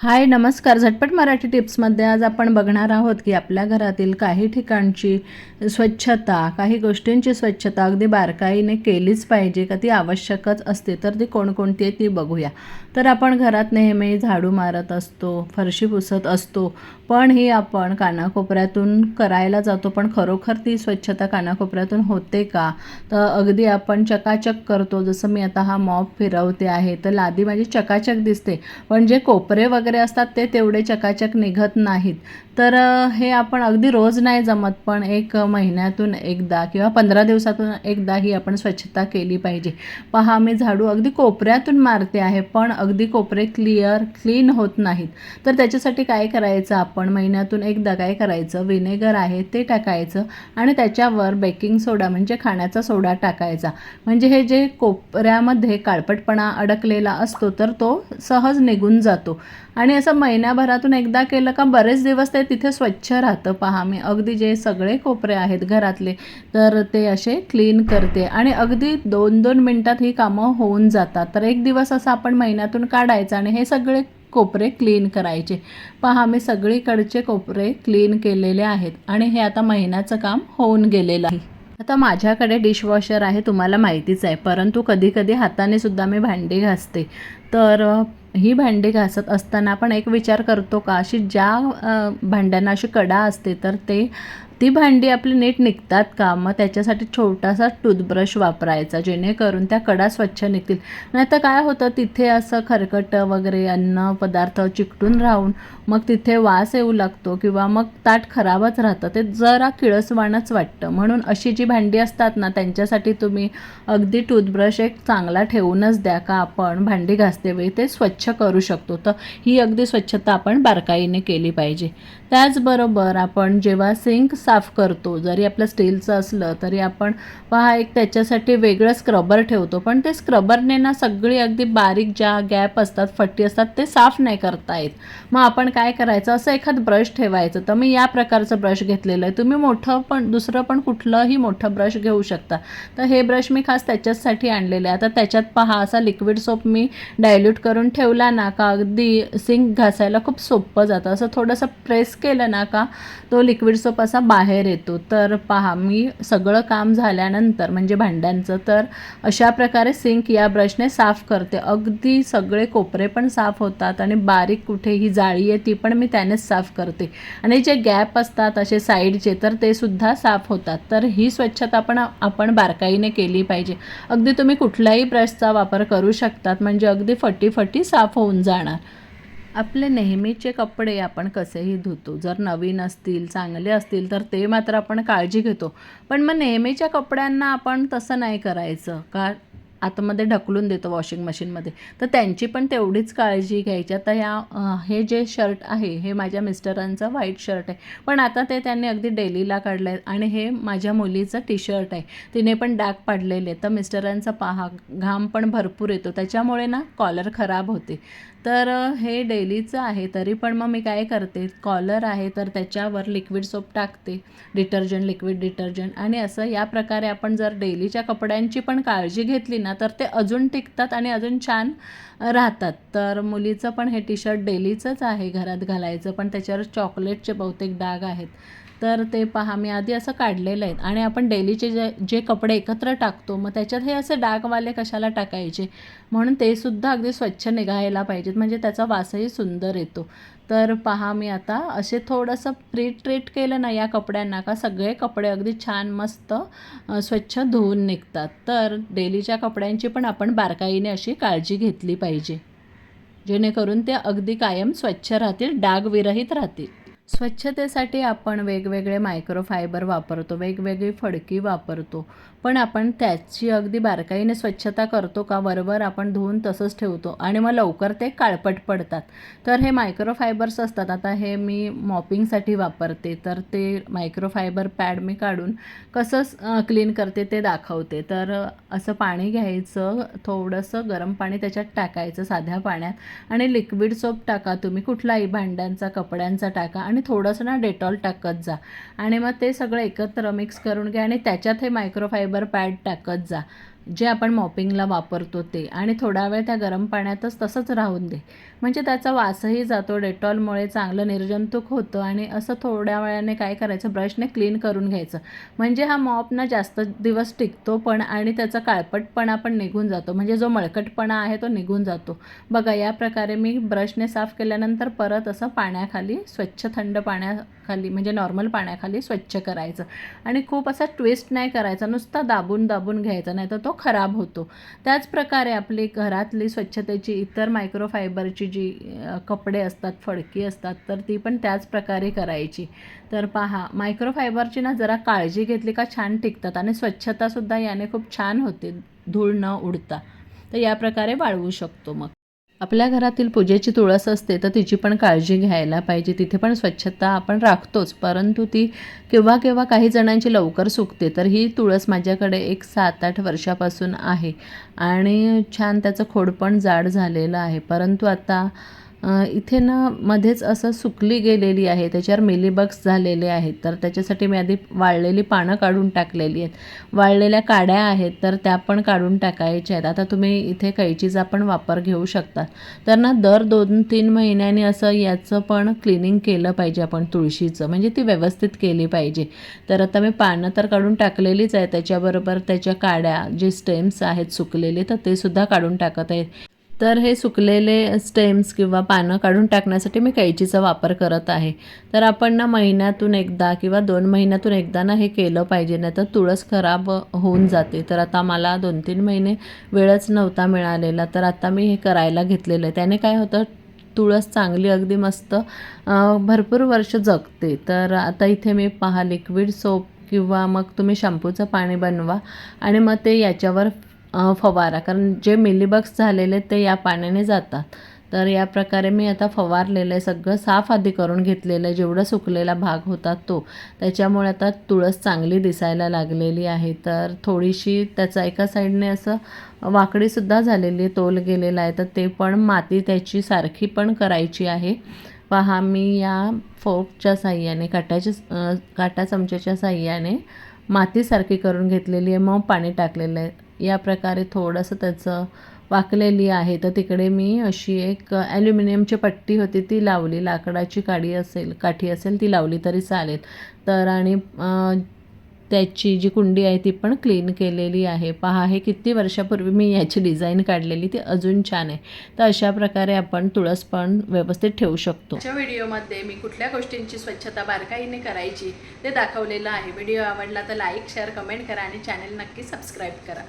हाय नमस्कार. झटपट मराठी टिप्समध्ये आज आपण बघणार आहोत की आपल्या घरातील काही ठिकाणची स्वच्छता काही गोष्टींची स्वच्छता अगदी बारकाईने केलीच पाहिजे का? ती आवश्यकच असते. तर ती कोणकोणती आहे ती बघूया. तर आपण घरात नेहमी झाडू मारत असतो फरशी पुसत असतो पण ही आपण कानाकोपऱ्यातून करायला जातो. पण खरोखर ती स्वच्छता कानाकोपऱ्यातून होते का? तर अगदी आपण चकाचक करतो. जसं मी आता हा मॉप फिरवते आहे तर लादी माझी चकाचक दिसते. पण जे कोपरे वगैरे असतात ते तेवढे चकाचक निघत नाहीत. तर हे आपण अगदी रोज नाही जमत पण एक महिन्यातून एकदा किंवा पंधरा दिवसातून एकदा ही आपण स्वच्छता केली पाहिजे. पहा मी झाडू अगदी कोपऱ्यातून मारते आहे पण अगदी कोपरे क्लिअर क्लीन होत नाहीत. तर त्याच्यासाठी काय करायचं आपण? महिन्यातून एकदा काय करायचं? विनेगर आहे ते टाकायचं आणि त्याच्यावर बेकिंग सोडा म्हणजे खाण्याचा सोडा टाकायचा. म्हणजे हे जे कोपऱ्यामध्ये काळपटपणा अडकलेला असतो तर तो सहज निघून जातो. आणि असं महिन्याभरातून एकदा केलं का बरेच दिवस ते तिथे स्वच्छ राहतं. पहा मी अगदी जे सगळे कोपरे आहेत घरातले तर ते असे क्लीन करते. आणि अगदी दोन दोन मिनटात ही कामं होऊन जातात. तर एक दिवस असं आपण महिन्यातून काढायचं आणि हे सगळे कोपरे क्लीन करायचे. पहा मी सगळीकडचे कोपरे क्लीन केलेले आहेत आणि हे आता महिन्याचं काम होऊन गेलेलं आहे. आता माझ्याकडे डिशवॉशर आहे तुम्हाला माहितीच आहे. परंतु कधीकधी हाताने सुद्धा मी भांडी घासते. तर ही भांडी घासत असताना आपण एक विचार करतो का? अशी ज्या भांड्यांना अशी कडा असते तर ते ती भांडी आपली नीट निघतात का? मग त्याच्यासाठी छोटासा टूथब्रश वापरायचा जेणेकरून त्या कडा स्वच्छ निघतील. नाहीतर काय होतं तिथे असं खरकट वगैरे अन्न पदार्थ चिकटून राहून मग तिथे वास येऊ लागतो किंवा मग ताट खराबच राहतं. ते जरा किळसवाणच वाटतं. म्हणून अशी जी भांडी असतात ना त्यांच्यासाठी तुम्ही अगदी टूथब्रश एक चांगला ठेवूनच द्या का आपण भांडी घासतेवेळी ते स्वच्छ करू शकतो. तर ही अगदी स्वच्छता आपण बारकाईने केली पाहिजे. त्याचबरोबर आपण जेव्हा सिंक साफ करतो. जरी आपलं स्टीलचं असलं तरी आपण पहा एक त्याच्यासाठी वेगळं स्क्रबर ठेवतो. पण ते स्क्रबरने ना सगळी अगदी बारीक ज्या गॅप असतात फट्टी असतात ते साफ नाही करता येत. मग आपण काय करायचं? असं एखाद ब्रश ठेवायचं. तर मी या प्रकारचं ब्रश घेतलेलं आहे. तुम्ही मोठं पण दुसरं पण कुठलंही मोठं ब्रश घेऊ शकता. तर हे ब्रश मी खास त्याच्याचसाठी आणलेलं आहे. आता त्याच्यात पहा असा लिक्विड सोप मी डायल्यूट करून ठेवला ना का अगदी सिंक घासायला खूप सोपं जातं. असं थोडंसं प्रेस केलं ना का तो लिक्विड सोप असा बाहेर येतो. तर पहा मी सगळं काम झाल्यानंतर म्हणजे भांड्यांचं तर अशा प्रकारे सिंक या ब्रशने साफ करते. अगदी सगळे कोपरे पण साफ होतात आणि बारीक कुठे ही जाळी आहे ती पण मी त्यानेच साफ करते. आणि जे गॅप असतात असे साईडचे तर ते सुद्धा साफ होतात. तर ही स्वच्छता पण आपण बारकाईने केली पाहिजे. अगदी तुम्ही कुठल्याही ब्रशचा वापर करू शकतात म्हणजे अगदी फटीफटी साफ होऊन जाणार. आपले नेहमीचे कपडे आपण कसेही धुतो. जर नवीन असतील चांगले असतील तर ते मात्र आपण काळजी घेतो. पण मग नेहमीच्या कपड्यांना आपण तसं नाही करायचं का? आतमध्ये ढकलून देतो वॉशिंग मशीनमध्ये. तर त्यांची पण तेवढीच काळजी घ्यायची. आता ह्या हे जे शर्ट आहे हे माझ्या मिस्टरांचं व्हाईट शर्ट आहे. पण आता ते त्यांनी अगदी डेलीला काढलं आहे आणि हे माझ्या मुलीचं टी शर्ट आहे. तिने पण डाग पाडलेले तर मिस्टरांचा पहा घाम पण भरपूर येतो. त्याच्यामुळे ना कॉलर खराब होते. तर हे डेलीचं आहे तरी पण मग मी काय करते? कॉलर आहे तर त्याच्यावर लिक्विड सोप टाकते. डिटर्जंट लिक्विड डिटर्जंट आणि असं या प्रकारे आपण जर डेलीच्या कपड्यांची पण काळजी घेतली ना तर ते अजून टिकतात आणि अजून छान राहतात. तर मुलीचं पण हे टी शर्ट डेलीचंच आहे घरात घालायचं पण त्याच्यावर चॉकलेटचे बहुतेक डाग आहेत. तर ते पहा मी आधी असं काढलेलं आहे आणि आपण डेलीचे जे जे कपडे एकत्र टाकतो मग त्याच्यात हे असे डागवाले कशाला टाकायचे? म्हणून ते सुद्धा अगदी स्वच्छ निघायला पाहिजेत म्हणजे त्याचा वासही सुंदर येतो. तर पहा मी आता असे थोडंसं प्री ट्रीट केलं ना या कपड्यांना का सगळे कपडे अगदी छान मस्त स्वच्छ धुवून निघतात. तर डेलीच्या कपड्यांची पण आपण बारकाईने अशी काळजी घेतली पाहिजे जेणेकरून ते अगदी कायम स्वच्छ राहतील डागविरहित राहतील. स्वच्छतेसाठी आपण वेगवेगळे मायक्रोफायबर वापरतो वेगवेगळी फडकी वापरतो. पण आपण त्याची अगदी बारकाईने स्वच्छता करतो का? वरवर आपण धुवून तसंच ठेवतो आणि मग लवकर ते काळपट पडतात. तर हे मायक्रोफायबर्स असतात. आता हे मी मॉपिंगसाठी वापरते. तर ते मायक्रोफायबर पॅड मी काढून कसं क्लीन करते ते दाखवते. तर असं पाणी घ्यायचं थोडंसं गरम पाणी त्याच्यात टाकायचं साध्या पाण्यात आणि लिक्विड सोप टाका तुम्ही. कुठलाही भांड्यांचा कपड्यांचा टाका आणि थोडंसं ना डेटॉल टाकत जा. आणि मग ते सगळं एकत्र मिक्स करून घ्या आणि त्याच्यात हे मायक्रोफायबर पॅड टाकत जा. जे आपण मॉपिंगला वापरतो ते. आणि थोडा वेळ त्या गरम पाण्यातच तसंच राहून दे. म्हणजे त्याचा वासही जातो डेटॉलमुळे चांगलं निर्जंतुक होतं आणि असं थोड्या वेळाने काय करायचं ब्रशने क्लीन करून घ्यायचं. म्हणजे हा मॉप ना जास्त दिवस टिकतो पण आणि त्याचा काळपटपणा पण निघून जातो. म्हणजे जो मळकटपणा आहे तो निघून जातो. बघा या प्रकारे मी ब्रशने साफ केल्यानंतर परत असं पाण्याखाली स्वच्छ थंड पाण्या पाण्याखाली म्हणजे नॉर्मल पाण्याखाली स्वच्छ करायचं. आणि खूप असा ट्विस्ट नाही करायचा नुसता दाबून दाबून घ्यायचा नाही तर तो खराब होतो. त्याच प्रकारे आपली घरातली स्वच्छतेची इतर मायक्रोफायबरची जी कपडे असतात फडकी असतात तर ती पण त्याच प्रकारे करायची. तर पहा मायक्रोफायबरची ना जरा काळजी घेतली का छान टिकतात आणि स्वच्छतासुद्धा याने खूप छान होते धूळ न उडता. तर या प्रकारे वाळवू शकतो मग. आपल्या घरातील पूजेची तुळस असते तर तिची पण काळजी घ्यायला पाहिजे. तिथे पण स्वच्छता आपण राखतोच. परंतु ती केव्हा केव्हा काही जणांची लवकर सुकते तर ही तुळस माझ्याकडे एक सात आठ वर्षापासून आहे. आणि छान त्याचं खोड पण जाड झालेलं आहे. परंतु आता इथे ना मध्येच असं सुकली गेलेली आहे. त्याच्यावर मिलीबग्स झालेले आहेत. तर त्याच्यासाठी मी आधी वाळलेली पानं काढून टाकलेली आहेत. वाळलेल्या काड्या आहेत तर त्या पण काढून टाकायच्या आहेत. आता तुम्ही इथे कैचीचा पण वापर घेऊ शकता. तर ना दर दोन तीन महिन्यांनी असं याचं पण क्लिनिंग केलं पाहिजे आपण तुळशीचं. म्हणजे ती व्यवस्थित केली पाहिजे. तर आता मी पानं तर काढून टाकलेलीच आहे त्याच्याबरोबर त्याच्या काड्या जे स्टेम्स आहेत सुकलेले तर ते सुद्धा काढून टाकत आहे तर हे सुकलेले स्टेम्स किंवा पानं काढून टाकण्यासाठी मी कैचीचा वापर करत आहे. तर आपण ना महिन्यातून एकदा किंवा दोन महिन्यातून एकदा ना हे केलं पाहिजे नाही तर तुळस खराब होऊन जाते. तर आता मला दोन तीन महिने वेळच नव्हता मिळालेला तर आता मी हे करायला घेतलेलं आहे. त्याने काय होतं तुळस चांगली अगदी मस्त भरपूर वर्ष जगते. तर आता इथे मी पहा लिक्विड सोप किंवा मग तुम्ही शॅम्पूचं पाणी बनवा आणि मग ते याच्यावर फवारा. कारण जे मिलीबग्स झालेले ते या पाण्याने जातात. तर या प्रकारे मी आता फवारलेलं आहे. सगळं साफ आधी करून घेतलेलं आहे. जेवढा सुकलेला भाग होता तो. त्याच्यामुळे आता तुळस चांगली दिसायला लागलेली आहे. तर थोडीशी त्याचा एका साईडने असं वाकडीसुद्धा झालेली आहे. तोल गेलेला आहे. तर ते पण माती त्याची सारखी पण करायची आहे. पहा मी या फोकच्या साह्याने काट्याच्या काटा चमच्याच्या साह्याने मातीसारखी करून घेतलेली आहे. मग पाणी टाकलेलं आहे. या प्रकारे थोडंसं त्याचं वाकलेली आहे. तर तिकडे मी अशी एक ॲल्युमिनियमची पट्टी होती ती लावली. लाकडाची काडी असेल काठी असेल ती लावली तरी चालेल. तर आणि त्याची जी कुंडी आहे ती पण क्लीन केलेली आहे. पहा हे किती वर्षापूर्वी मी याची डिझाईन काढलेली ती अजून छान आहे. तर अशा प्रकारे आपण तुळस पण व्यवस्थित ठेवू शकतो. आजच्या व्हिडिओमध्ये मी कुठल्या गोष्टींची स्वच्छता बारकाईने करायची ते दाखवलेलं आहे. व्हिडिओ आवडला तर लाईक शेअर कमेंट करा आणि चॅनल नक्की सबस्क्राईब करा.